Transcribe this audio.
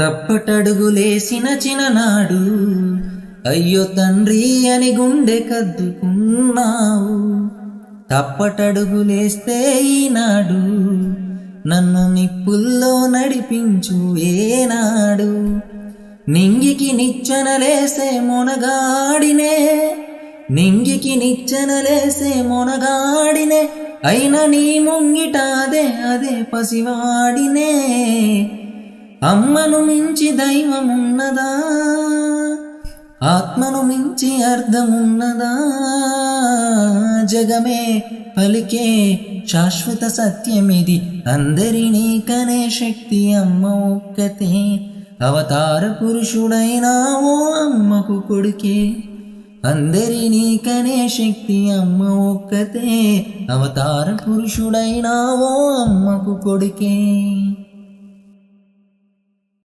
తప్పటడుగులేసిన చిన్ననాడు అయ్యో తండ్రి అని గుండె కద్దుకున్నావు. తప్పటడుగులేస్తే ఈనాడు నన్ను నిప్పుల్లో నడిపించు ఏనాడు. నింగికి నిచ్చెనలేసే మొనగాడినే నింగికి నిచ్చెనలేసే మొనగాడినే అయిన నీ ముంగిట అదే అదే పసివాడినే. అమ్మను మించి దైవమున్నదా? ఆత్మను మించి అర్థమున్నదా? జగమే పలికే శాశ్వత సత్యమిది అందరినీ కనే శక్తి అమ్మ ఒక్కతే. అవతార పురుషుడైనా ఓ అమ్మకు కొడుకే. అందరినీ కనే శక్తి అమ్మ ఒక్కతే. అవతార పురుషుడైనా ఓ అమ్మకు కొడుకే.